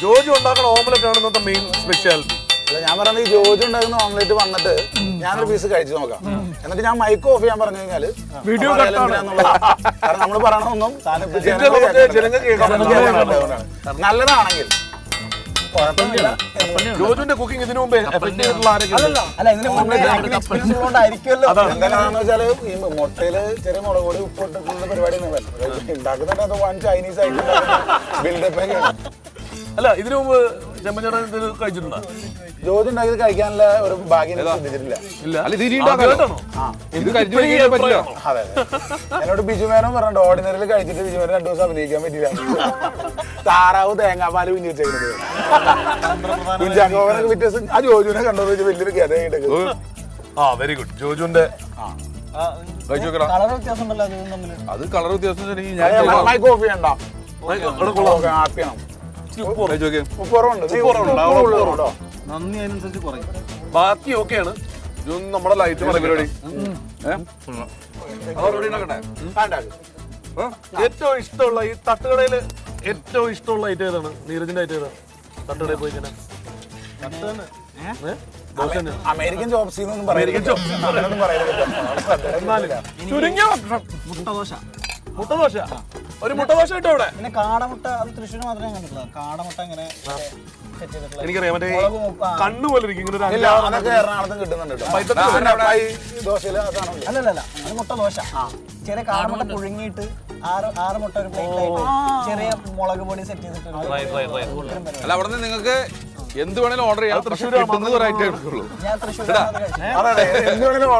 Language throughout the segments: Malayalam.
ജോജു ഉണ്ടാക്കുന്ന ഓംലെറ്റ് ആണ് ഇന്നത്തെ മെയിൻ സ്പെഷ്യാലിറ്റി അല്ല ഞാൻ പറയുന്നത് ഈ ജോജി ഉണ്ടാക്കുന്ന ഓംലെറ്റ് വന്നിട്ട് ഞാനൊരു പീസ് കഴിച്ചു നോക്കാം. എന്നിട്ട് ഞാൻ മൈക്ക് ഓഫ് ചെയ്യാൻ പറഞ്ഞു കഴിഞ്ഞാൽ വീഡിയോ. കാരണം നമ്മൾ പറയണതൊന്നും വേണ്ടിയാണ്. നല്ലതാണെങ്കിൽ ജോജുന്റെ കുക്കിംഗ് ഇതിനു മുമ്പേ എന്താണെന്ന് വെച്ചാൽ ഈ മുട്ടയിൽ ചെറിയ മുളക് പൊടി ഉപ്പ് ഇട്ടിട്ടുള്ള പരിപാടി ഉണ്ടാക്കുന്നുണ്ട് അത് വൺ ചൈനീസ് ആയിട്ട് ബിൽഡപ്പ് അല്ല ഇതിനു മുമ്പ് ചെമ്മഞ്ചേട്ടൻ ഇത് കഴിച്ചിട്ടുണ്ടോ? കഴിക്കാനുള്ള ഒരു ഭാഗ്യം എനിക്ക് സിദ്ധിച്ചിട്ടില്ല ഇല്ല. അല്ല ഇത് ഇനി ഉണ്ടാക്കാലോ? ആദ്യമായിട്ടാണോ? ഇത് കരിഞ്ഞു കഴിക്കാൻ പറ്റില്ല. അതെ അതെ. എന്നോട് ബിജുമേനോ പറഞ്ഞിട്ട് ഓർഡിനറിയിൽ കഴിച്ചിട്ട് ബിജുമേനോ രണ്ടു ദിവസം അഭിനയിക്കാൻ പറ്റില്ല താറാവ് തേങ്ങാപ്പാൽ കുഞ്ഞു വെച്ചേക്കുന്നത് വ്യത്യാസം ആ ജോജുവിനെ വെച്ച് വലിയൊരു കഥയായിട്ട് ആ വെരി ഗുഡ് ജോജുന്റെ കഴിച്ചു നോക്കടാ. കളർ വ്യത്യാസം ഉണ്ടല്ലോ അത് തമ്മിൽ അത് കളർ വ്യത്യാസം ഞാൻ. ഹാപ്പിയാണ് നന്ദി അതിനനുസരിച്ച് കുറയും ബാക്കി ഓക്കെയാണ്. ഇതൊന്നും നമ്മുടെ ലൈറ്റ് പരിപാടി. ഏറ്റവും ഇഷ്ടമുള്ള ഈ തട്ടുകടയിൽ ഏറ്റവും ഇഷ്ടമുള്ള ഐറ്റം ഏതാണ്? നീരജിന്റെ ഐറ്റം ഏതാണ് തട്ടുകടയിൽ പോയി കഴിഞ്ഞാൽ. ദോശ തന്നെ. American jobs American. എന്നാലും ചുരുങ്ങിയ. മുട്ടദോശ? ഒരു മുട്ടദോശ കിട്ടും ഇവിടെ? പിന്നെ കാടമുട്ട അത് തൃശ്ശൂർ മാത്രമേ കണ്ടിട്ടുള്ളൂ. കാടമുട്ട ഇങ്ങനെ സെറ്റ് ചെയ്തിട്ടുള്ള എനിക്കറിയാം മറ്റേ കണ്ണു പോലെ ഇരിക്കും ഇങ്ങനെ ഒരു അഞ്ചാറ് അതൊക്കെ എറണാകുളത്തും കിട്ടുന്നുണ്ട് കേട്ടോ. പൈത്തട്ട് പിന്നെ ഫ്രൈ ദോശയിൽ ആ സാധനം ഇല്ലേ? അല്ലല്ല അത് മുട്ട ദോശ ചെറിയ കാടമുട്ട പുഴുങ്ങിയിട്ട് ആറ് ആറ് മുട്ട ഒരു പ്ലേറ്റ് ആയിട്ട് ചെറിയ മുളക് പൊടി സെറ്റ് ചെയ്തിട്ടുണ്ട് ഒരു- Right, right, right. അല്ല അവിടെ നിന്ന് നിങ്ങൾക്ക് എന്ത് വേണേലും ഓർഡർ ചെയ്യാം. തൃശ്ശൂർ കിട്ടുന്നത് ഒരു ഐറ്റം എടുക്കുള്ളൂ. എന്ത് വേണേലും.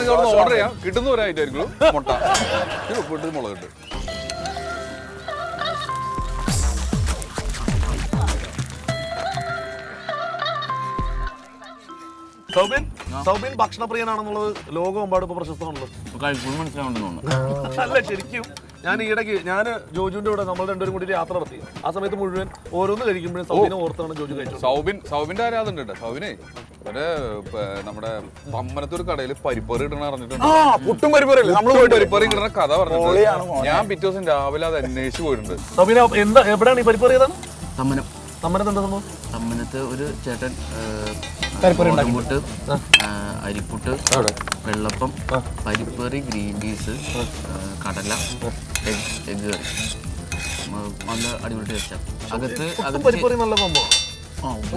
നിങ്ങൾ ഓർഡർ ചെയ്യാം. കിട്ടുന്ന ഒരു ഐറ്റം ആയിരിക്കുള്ളൂ മുട്ട. ഉപ്പിട്ട് മുളക് ഇട്ട് സൗബിൻ സൗബിൻ ഭക്ഷണപ്രിയനാണെന്നുള്ളത് ലോകമെമ്പാടും ഇപ്പൊ പ്രശസ്തമാണല്ലോ. അല്ല ശരിക്കും. ഞാൻ ഈയിടയ്ക്ക് ഞാൻ ജോജുവിന്റെ കൂടെ നമ്മൾ രണ്ടുപേരും കൂടി യാത്ര നടത്തി. ആ സമയത്ത് മുഴുവൻ ഓരോന്ന് കഴിക്കുമ്പോഴും സൗബിനെ ഓർത്താണ് ജോജു കഴിച്ചത് സൗബിൻ സൗബിന്റെ ആരാധന ഉണ്ട് സൗബിനെ ഒരു നമ്മുടെ പമ്മനത്തൊരു കടയിൽ പരിപ്പറി ഇടണ അറിഞ്ഞിട്ടുണ്ട്. ആ പുട്ടും പരിപ്പറില്ലേ നമ്മൾ പോയിട്ട് പരിപ്പറി ഇടണ കഥ പറഞ്ഞു പറഞ്ഞിട്ടുണ്ട് ഞാൻ പിറ്റേ ദിവസം രാവിലെ അത് അന്വേഷിച്ച് പോയിട്ടുണ്ട്. സൗബിന എന്താ എവിടെയാണ് ഈ പരിപ്പറി ഏതാണ്? തമ്മനം. തമ്മനത്ത് എന്താ സംഭവം? തമ്മനത്ത് ഒരു ചേട്ടൻ പരിപ്പറി പുട്ട് അരിപ്പുട്ട് വെള്ളപ്പം പരിപ്പറി ഗ്രീൻ പീസ് കടല എഗ് എഗ് കറി. നല്ല അടിപൊളി ടേസ്റ്റാണ് അകത്ത് അകത്ത് പരിപ്പറി നല്ല ആ,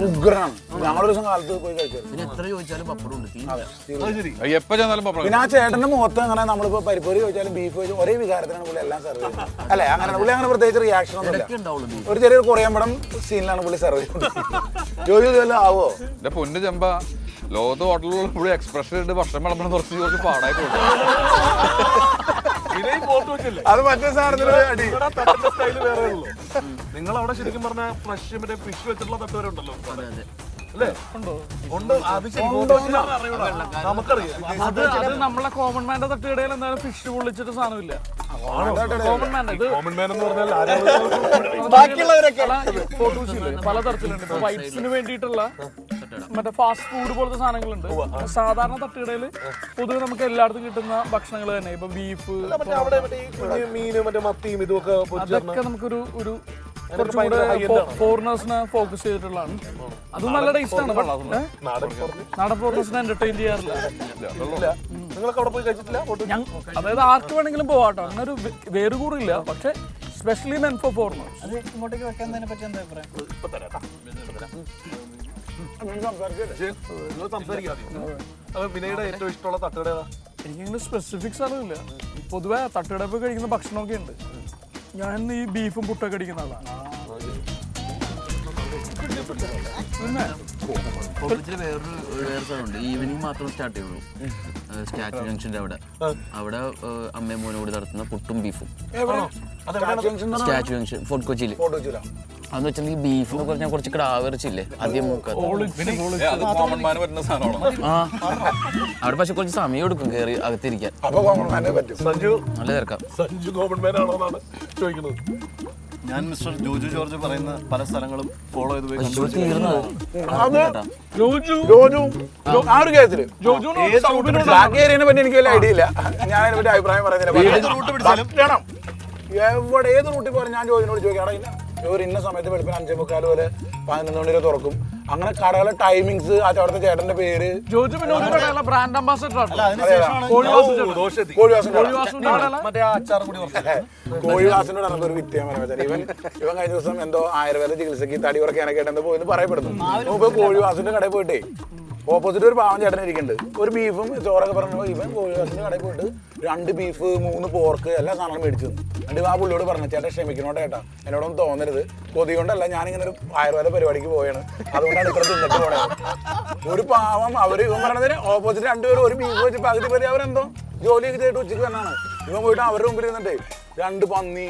ഉഗ്രാണ് ഞങ്ങളൊരു ദിവസം കാലത്ത് പോയി കഴിച്ചത് പിന്നെ എത്ര ചോദിച്ചാലും പപ്പടം ഉണ്ട് തീ ശരി. എപ്പോ ചെന്നാലും പപ്പടം പിന്നെ ആ ചേട്ടന്റെ മുഖത്ത് അങ്ങനെ നമ്മളിപ്പോ പരിപ്പൊരി ചോദിച്ചാലും ബീഫ് ചോദിച്ചാലും ഒരേ വികാരത്തിനാണ് പുള്ളി എല്ലാം സെർവ് ചെയ്യുന്നത്. അല്ലെ? അങ്ങനെ പുള്ളി അങ്ങനെ പ്രത്യേകിച്ച് റിയാക്ഷൻ ഒന്നും ഇല്ല ഉണ്ടാവുള്ളൂ ഒരു ചെറിയൊരു കൊറിയൻ പടം സീനിലാണ് പുള്ളി സെർവ് ചെയ്യുന്നത്. ജോലി ഇതെല്ലാം ആവോ? എന്റെ പൊന്ന് ചെമ്പ ലോകത്ത് ഹോട്ടലിലുള്ള പുള്ളി എക്സ്പ്രഷൻ ഇട്ട് ഭക്ഷണം വിളമ്പണം കുറച്ച് കുറച്ച് പാടായി പോകും അത് മറ്റേ സാധനത്തിന് അടി ഇവിടെ തട്ടിന്റെ സ്റ്റൈൽ വേറെ ഉള്ളൂ. നിങ്ങൾ അവിടെ ശരിക്കും പറഞ്ഞ ഫ്രഷ് മറ്റേ ഫിഷ് വെച്ചിട്ടുള്ള തട്ട് വരെ ഉണ്ടല്ലോ അതെ അതെ. അല്ലേ? ഉണ്ട്? അത് ശരി photo വെച്ചിട്ടാണ് നമുക്കറിയാം. അത് അത് നമ്മളെ കോമൺ മാന്റെ തട്ടുകടയിൽ എന്തായാലും ഫിഷ് പൊള്ളിച്ചിട്ട് സാധനമില്ല. കോമൺ മാൻ ഇത് കോമൺ മാൻ എന്ന് പറഞ്ഞാൽ പല തരത്തിലുണ്ട് വൈറ്റ്സിന് വേണ്ടിയിട്ടുള്ള മറ്റേ ഫാസ്റ്റ് ഫുഡ് പോലത്തെ സാധനങ്ങളുണ്ട്. സാധാരണ തട്ടുകടയിൽ പൊതുവെ നമുക്ക് എല്ലായിടത്തും കിട്ടുന്ന ഭക്ഷണങ്ങൾ തന്നെ. ഇപ്പൊ ബീഫ് മറ്റേ അവിടെ മറ്റേ ഈ കുഞ്ഞ് മറ്റേ മത്തിയും ഇതുമൊക്കെ പൊരിച്ചിരുന്ന അതൊക്കെ നമുക്കൊരു ഒരു. ഫോറിനേഴ്സിനെ ഫോക്കസ് ചെയ്തിട്ടുള്ളതാണ്. അത് നല്ല ടേസ്റ്റ് ആണ്. നാടൻ ഫോറിനേഴ്സിനെ എന്റർടൈൻ ചെയ്യാറില്ല. ഇല്ല നിങ്ങളൊക്കെ അവിടെ പോയി കഴിച്ചിട്ടില്ല? അതായത് ആർക്ക് വേണമെങ്കിലും പോവാട്ടോ. അങ്ങനെ ഒരു വേറുകൂറില്ല. പക്ഷെ സ്പെഷ്യലി മെൻ ഫോർ ഫോറിനേഴ്സ് അത് ഇങ്ങോട്ടേക്ക് വെക്കുന്നതിനെ പറ്റി എന്താ അഭിപ്രായം? വിനയുടെ ഏറ്റവും ഇഷ്ടമുള്ള തട്ടുകട? എനിക്കങ്ങനെ സ്പെസിഫിക്സ് അറിയില്ല. പൊതുവെ തട്ടുകടപ്പ് കഴിക്കുന്ന ഭക്ഷണമൊക്കെ ഉണ്ട് ഞാൻ ഈ ബീഫും പുട്ടൊക്കെ അടിക്കുന്ന ആളാണ്. പിന്നെ? കോളേജിൽ വേറൊരു വേറെ സ്ഥലമുണ്ട്. ഈവനിങ് മാത്രം സ്റ്റാർട്ട് ചെയ്യുള്ളൂ. സ്റ്റാച്ചു ജംഗ്ഷന്റെ അവിടെ. അവിടെ അമ്മയും മോനും കൂടി നടത്തുന്ന പുട്ടും ബീഫും സ്റ്റാച്ചു ജംഗ്ഷൻ ഫോർട്ട് കൊച്ചിയിൽ അതെന്ന് വെച്ചിട്ടുണ്ടെങ്കിൽ ബീഫ് എന്ന് പറഞ്ഞാൽ കുറച്ച് ക്രാവിറച്ചില്ലേ ആദ്യം മൂക്കാത്ത. ആ. അവിടെ പക്ഷെ കുറച്ച് സമയം എടുക്കും കയറി അകത്തിരിക്കാൻ. സഞ്ജു. നല്ല തിരക്കാം. സഞ്ജു കോമൺ മാൻ ആണോ എന്നാണ് ചോദിക്കുന്നത്. ഞാൻ മിസ്റ്റർ ജോജു ജോർജ് പറയുന്ന പല സ്ഥലങ്ങളും ഫോളോ ചെയ്ത് പോയി തീർന്നത്. ജോജു. ജോജു. ആ. ഒരു കേസിൽ? ജോജു ബാക്കി ഏരിയനെ പറ്റി എനിക്ക് വലിയ ഐഡിയ ഇല്ല. ഞാൻ അതിനെ പറ്റി അഭിപ്രായം പറയുന്നില്ല. ഏത് റൂട്ട് പിടിച്ചാലും. വേണം എവിടെ ഏത് റൂട്ടിൽ പോയാലും ഞാൻ ജോജിനോട് ചോദിക്കണം ഒരു ഇന്ന സമയത്ത് വെളുപ്പിന് അഞ്ചേ മുക്കാൽ പോലെ പതിനൊന്ന് മണി വരെ തുറക്കും. അങ്ങനെ കടകളെ ടൈമിങ്സ് അവിടുത്തെ ചേട്ടന്റെ പേര്. ജോജു പിന്നെ ഒരു കടയിലെ ബ്രാൻഡ് അംബാസഡർ. കോഴിവാസിന്റെ നടന്ന ഒരു വിദ്യ ഇവൻ ഇവൻ കഴിഞ്ഞ ദിവസം എന്തോ ആയുർവേദ ചികിത്സയ്ക്ക് തടി കുറയ്ക്കാനൊക്കെ എന്തോ പോയെന്ന് പറയപ്പെടുന്നു. മുമ്പ് കോഴിവാസിന്റെ കടയിൽ പോയിട്ടേ. ഓപ്പോസിറ്റ് ഒരു പാവം ചേട്ടൻ ഇരിക്കുന്നുണ്ട്. ഒരു ബീഫും ചോറൊക്കെ പറഞ്ഞപ്പോൾ ഇവൻ കോഴിവാസിന്റെ കടയിൽ പോയിട്ട് രണ്ട് ബീഫ് മൂന്ന് പോർക്ക് എല്ലാ സാധനങ്ങളും മേടിച്ചു തന്നു. എന്നിട്ട് ആ പുള്ളിയോട് പറഞ്ഞു ചേട്ടാ ക്ഷമിക്കണോ ചേട്ടാ. എന്നോടൊന്നും തോന്നരുത്. കൊതി കൊണ്ടല്ല ഞാനിങ്ങനെ ഒരു ആയുർവേദ പരിപാടിക്ക് പോയാണ് അതുകൊണ്ടാണ് ഇത്ര തിന്നിട്ട് പോണത് ഒരു പാവം അവർ ഇവൻ പറഞ്ഞതിന് ഓപ്പോസിറ്റ് രണ്ടുപേരും ഒരു ബീഫ് വെച്ച് പകുതി പരി അവരെന്തോ ജോലിയൊക്കെ ചെയ്തിട്ട് ഉച്ചയ്ക്ക് വന്നാണ്. ഇവൻ പോയിട്ട് അവരുടെ മുമ്പിൽ ഇരുന്നിട്ടേ രണ്ട് പന്നി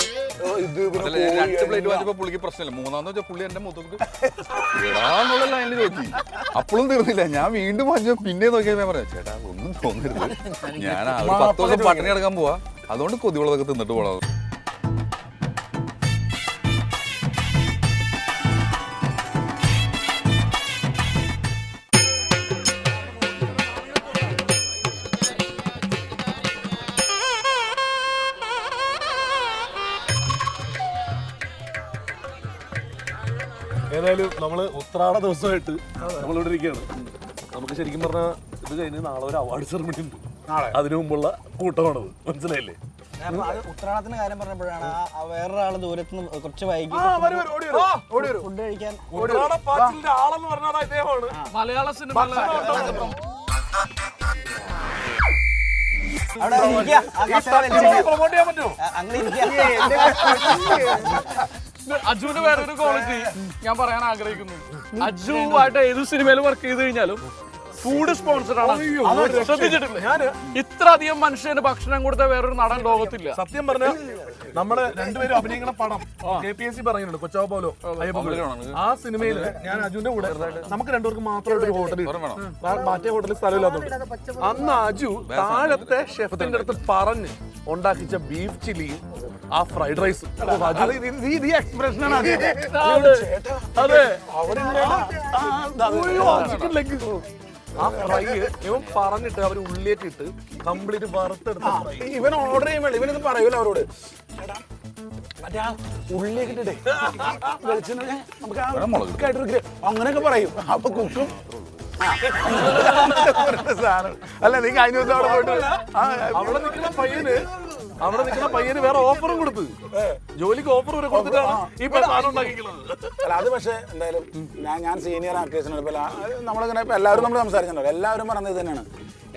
ഇത് രണ്ട് പ്ലേറ്റ്. വാങ്ങിയപ്പോ പുള്ളിക്ക് പ്രശ്നമില്ല. മൂന്നാന്ന് വെച്ചാൽ പുള്ളി എന്റെ മുഖത്തോട്ട് ലൈനിൽ നോക്കി. അപ്പോഴും തീർന്നില്ല. ഞാൻ വീണ്ടും വാങ്ങിച്ചു. പിന്നെ നോക്കിയാൽ ഞാൻ പറയാം ചേട്ടാ ഒന്നും തോന്നരുത്. ഞാൻ പത്ത് ദിവസം പട്ടിണി കിടക്കാൻ പോവാ. അതുകൊണ്ട് കൊതിവളതൊക്കെ തിന്നിട്ട് പോണത്. ഏതായാലും നമ്മൾ ഉത്രാട ദിവസമായിട്ട് നമ്മളിവിടെ ഇരിക്കുകയാണ്. നമുക്ക് ശരിക്കും പറഞ്ഞാൽ ഇത് കഴിഞ്ഞ് നാളെ ഒരു അവാർഡ് സെറമണി ഉണ്ട്. നാളെ? അതിനു മുമ്പുള്ള കൂട്ടമാണത്. മനസ്സിലായില്ലേ? ഉത്രാടത്തിന്റെ കാര്യം പറഞ്ഞപ്പോഴാണ് ആ- ആ വേറൊരാൾ ദൂരത്ത് നിന്ന് കുറച്ച് വൈകി ഫുഡ് കഴിക്കാൻ ഉത്രാടപ്പാച്ചിലിന്റെ ആളെന്ന് പറഞ്ഞാൽ ഇദ്ദേഹമാണ്. മലയാള സിനിമ അവിടെ ഇരിക്കുക. അങ്ങനെ ഇരിക്കുക. അജുവിന്റെ വേറൊരു ക്വാളിറ്റി ഞാൻ പറയാൻ ആഗ്രഹിക്കുന്നു. അജു ആയിട്ട് ഏത് സിനിമയിൽ വർക്ക് ചെയ്ത് കഴിഞ്ഞാലും ഫുഡ് സ്പോൺസർ ആണ്. ശ്രദ്ധിച്ചിട്ടില്ലേ? ഞാൻ ഇത്ര അധികം മനുഷ്യന് ഭക്ഷണം കൊടുത്ത വേറൊരു നടൻ ലോകത്തില്ല സത്യം പറഞ്ഞ നമ്മൾ രണ്ടുപേരും അഭിനയിക്കുന്ന പടം കെ പി എസ് സി പറയുന്നുണ്ട് കൊച്ചാവ പോലോ ആ സിനിമയിൽ ഞാൻ അജുവിന്റെ കൂടെ നമുക്ക് രണ്ടുപേർക്ക് മാത്രമായിട്ട് ഒരു ഹോട്ടൽ മറ്റേ ഹോട്ടലിൽ സ്ഥലമില്ലാത്തതുകൊണ്ട് അന്ന് അജു താഴത്തെ ഷെഫിന്റെ അടുത്ത് പറഞ്ഞ് ഉണ്ടാക്കിച്ച ബീഫ് ചില്ലിയും ആ ഫ്രൈഡ് റൈസ് എക്സ്പ്രഷനാണ് അതെ ചിക്കൻ ലെഗ് ആ ഫ്രൈ ഇവൻ പറഞ്ഞിട്ട് അവർ ഉള്ളിലേക്ക് ഇട്ട് കംപ്ലീറ്റ് വറുത്തെടുത്ത ഫ്രൈ ഇവൻ ഓർഡർ ചെയ്യുമ്പോൾ ഇവനിത് പറയൂല അവരോട്. ചേട്ടാ മറ്റേ ആ ഉള്ളിലേക്ക് ഇട്ടിട്ടേ വെളിച്ചെണ്ണ നമുക്ക് ആ അങ്ങനെയൊക്കെ പറയും. അപ്പൊ കുക്കും. സാധനം. അല്ല നീ കഴിഞ്ഞ ദിവസം അവിടെ പോയിട്ട് ആ, അവിടെ നിൽക്കുന്ന പയ്യന് അവിടെ നിൽക്കുന്ന പയ്യന് വേറെ ഓഫറും കൊടുത്ത്. ജോലിക്ക് ഓഫർ വരെ കൊടുത്തിട്ടാണ് ഈ പ- സാധനം ഉണ്ടാക്കിക്കുന്നത് അല്ല അത് പക്ഷേ എന്തായാലും ഞാൻ ഞാൻ സീനിയർ ആക്ടേഴ്സിനാണ് ഇപ്പൊ ലാ- നമ്മളിങ്ങനെ ഇപ്പൊ എല്ലാവരും നമ്മൾ സംസാരിച്ചിട്ടുണ്ടല്ലോ. എല്ലാവരും പറഞ്ഞത് ഇത് തന്നെയാണ്.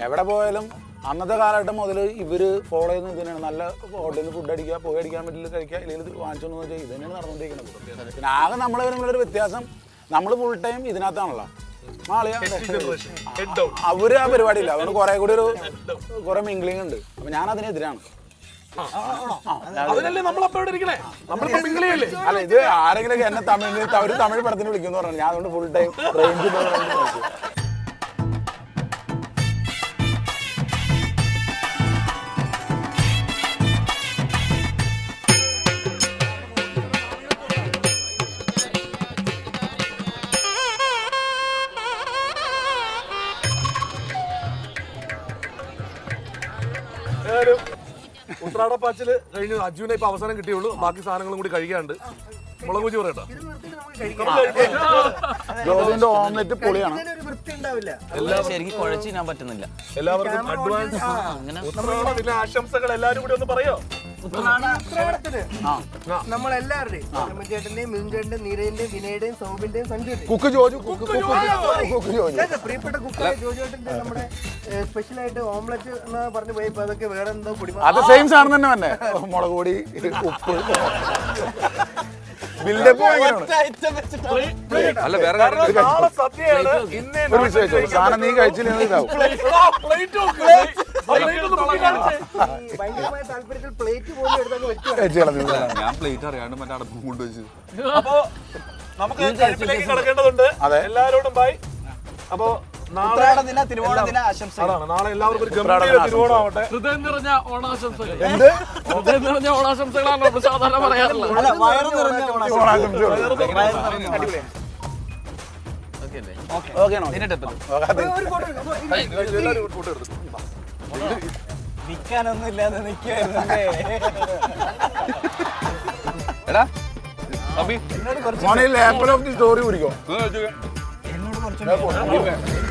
എവിടെ പോയാലും അന്നത്തെ കാലഘട്ടം മുതൽ ഇവർ ഫോളോ ചെയ്യുന്നത് ഇത് തന്നെയാണ്. നല്ല ഹോട്ടലിൽ നിന്ന് ഫുഡ് അടിക്കുക പോയി അടിക്കാൻ പറ്റില്ല കഴിക്കുക ഇല്ലെങ്കിൽ വാങ്ങിച്ചോന്ന് വെച്ചാൽ ഇത് തന്നെയാണ് നടന്നുകൊണ്ടിരിക്കുന്നത് പിന്നെ ആകെ നമ്മളെ തമ്മിലൊരു വ്യത്യാസം നമ്മൾ ഫുൾ ടൈം ഇതിനകത്താണല്ലോ. അവർ ആ പരിപാടിയില്ല. അതുകൊണ്ട് കുറെ കൂടി ഒരു കുറെ മിംഗ്ലിംഗ് ഉണ്ട്. അപ്പൊ ഞാൻ അതിനെതിരാണ് അതിനല്ലേ നമ്മൾ അപ്പൊ ഇവിടെ ഇരിക്കണേ? മിങ്കിളിയല്ലേ അല്ല ഇത് ആരെങ്കിലും എന്നെ തമിഴ് ഒരു തമിഴ് പടത്തിന് വിളിക്കുന്നു പറഞ്ഞു ഞാൻ അതുകൊണ്ട് ഫുൾ ടൈം റേഞ്ച് ഉത്രാടപ്പാച്ചിൽ കഴിഞ്ഞ്. അജുവിനെ ഇപ്പൊ അവസാനം കിട്ടിയുള്ളൂ. ബാക്കി സാധനങ്ങളും കൂടി കഴിക്കാണ്ട് മുളക് കുജി പറയട്ടോ ഓംലെറ്റ് പൊളിയാണ്. ശരിക്കും കുഴച്ച് ഞാൻ പറ്റുന്നില്ല. എല്ലാവർക്കും അഡ്വാൻസ് ഉത്രാട ദിന ആശംസകൾ എല്ലാരും കൂടി ഒന്ന് പറയോ? നമ്മളെല്ലാവരുടെയും ചേട്ടന്റെയും മിഥുൻചേട്ടന്റെയും നീരന്റെയും വിനയുടെയും സൗബിന്റെയും സഞ്ജുവിന്റെയും. Cook Joju cook cook Joju പ്രിയപ്പെട്ട കുക്കായ നമ്മുടെ സ്പെഷ്യൽ ആയിട്ട് ഓംലെറ്റ് എന്ന് പറഞ്ഞു പോയി ഇപ്പൊ അതൊക്കെ വേറെ എന്തോ കുടിമ അത് സെയിം സാധനം തന്നെ തന്നെ മുളക് പൊടി ഉപ്പ്. ബിൽഡപ്പ് അല്ല വേറെ ഒരു. സാധനം നീ കഴിച്ചില്ലെങ്കിൽ ഇതാവും. ഞാൻ പ്ലേറ്റ് അറിയാണ്ട് മറ്റേ അടപ്പം കൊണ്ടുവച്ചു അപ്പോ നമുക്ക് കഴിപ്പിലേക്ക് കടക്കേണ്ടതുണ്ട്. അതെ. എല്ലാരോടും ബൈ അപ്പോ നാളെ ഉത്രാട ദിന ദിന ആശംസകൾ. അതാണ് നാളെ എല്ലാവർക്കും ഒരു ഗംഭീര തിരുവോണമാവട്ടെ. ഹൃദയം നിറഞ്ഞ ഓണാശംസകൾ. ഹൃദയം നിറഞ്ഞ ഓണാശംസകളാണ് നമ്മൾ സാധാരണ പറയാറുള്ളത്. അല്ല വയറ് നിറഞ്ഞ ഓണാശംസകൾ. ഓക്കെ. അല്ലേ ഓക്കെ ആണോ എല്ലാവരും ഒരു ഫോട്ടോ എടുത്തു നിക്കാനൊന്നും ഇല്ലാതെ നിൽക്കുവായിരുന്നു എടാ അബി മോനെ ലേപ്പൽ ഓഫ് ദി സ്റ്റോറി കുടിക്കോ. എന്നോട് കുറച്ചുകൂടി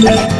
Yeah.